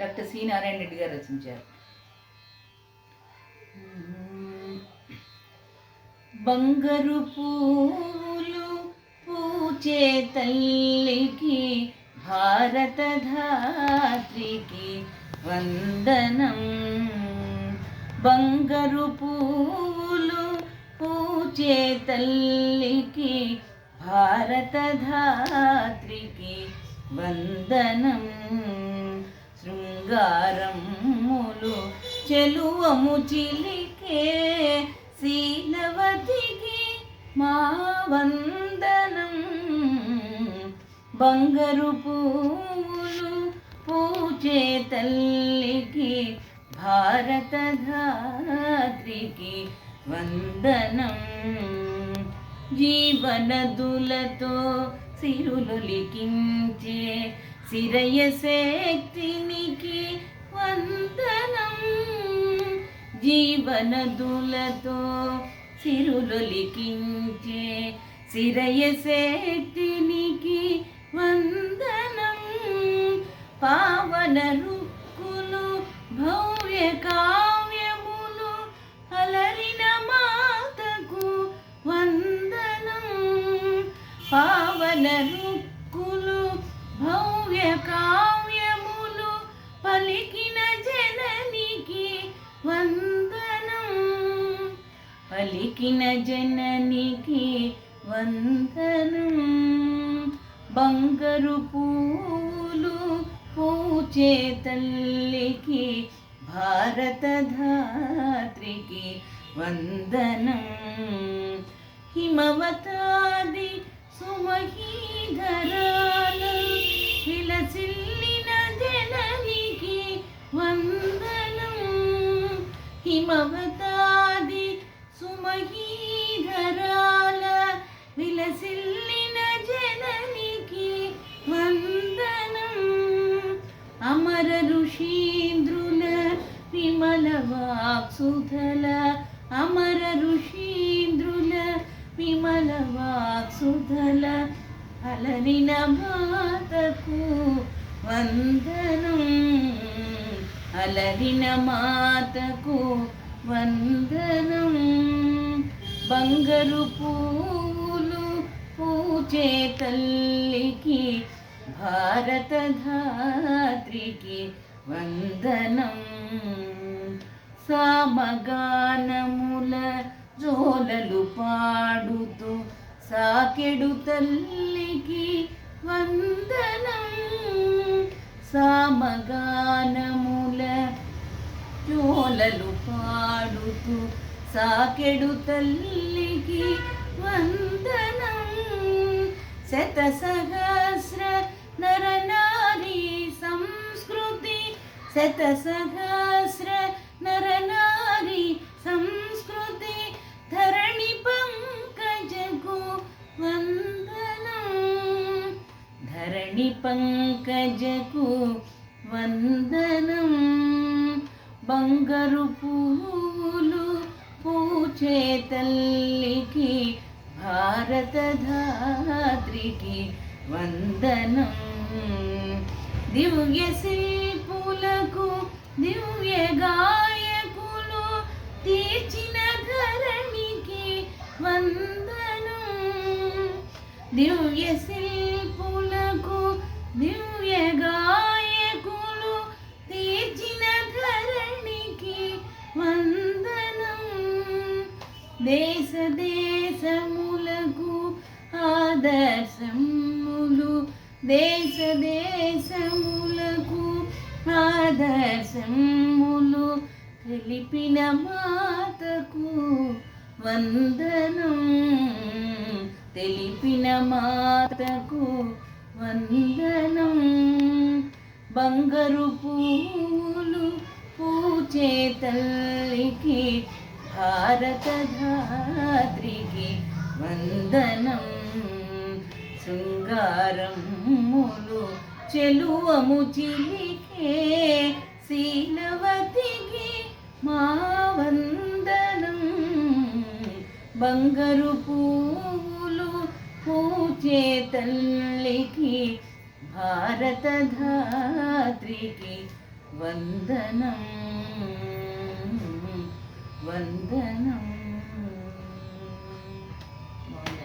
Doctor C Narayana Reddy గారు రచించారు. బంగారు పూలు పూచే తల్లికి భారత ధాత్రికి వందనం. బంగారు పూలు పూచే తల్లికి భారత ధాత్రికి వందనం. బంగారములు చెలువము చిలికే శీలవతికి మా వందనం. బంగారు పూలు పూచే తల్లికి భారత ధాత్రికి వందనం. జీవనదులతో సిరులొలికించే సిరయ శక్తినికి వందనం జీవనదులతో చిరులొలికించే సిరయ శక్తినికి వందనం పావన రుక్కులు భవ్య కావ్యములు అలరిన మాతకు వందనం పావన రుక్కులు భవ్య కావ్యములు పలికిన జననికి వందనం. పలికిన జననికి వందనం. బంగారు పూలు పూచే తల్లికి భారత ధాత్రికి వందనం. హిమవతాది మమతాది సుమహీధరాల విలసిల్లిన జననికి వందనం. అమర ఋషీంద్రుల విమల వాక్సుధల అమర ఋషీంద్రుల విమల వాక్సుధల అలరిన మాతకు వందనం. అలరిన మాతకు వందనం. బంగారు పూలు పూచే తల్లికి భారత ధాత్రికి వందనం. సామగానముల జోలలు పాడుతూ సాకెడు తల్లికి వందనం. సామగానముల జోలలు పాడుతూ సాకెడు తల్లికి వందనం. శత సహస్ర నరనారీ సంస్కృతి. శత సహస్ర నరనారీ సంస్కృతి. ధరణి పంకజకు వందనం. ధరణి పంకజకు వందనం. బంగారు పూలు పూచే తల్లికి భారత ధాత్రికి వందనం. దివ్య శిల్పులకు దివ్య గాయకులు తీర్చిన ధరణికి వందనం. దివ్య శిల్ దేశములకు ఆదర్శములు దేశ దేశములకు ఆదర్శములు తెలిపిన మాతకు వందనం తెలిపిన మాతకు వందనం. బంగారు పూలు పూచే తల్లికి భారతధాత్రికి వందనం. శృంగారములు చెలువము చిలికే శీలవతికి మా వందనం. బంగారు పూలు పూచే తల్లికి భారతధాత్రికి వందనం. వందనం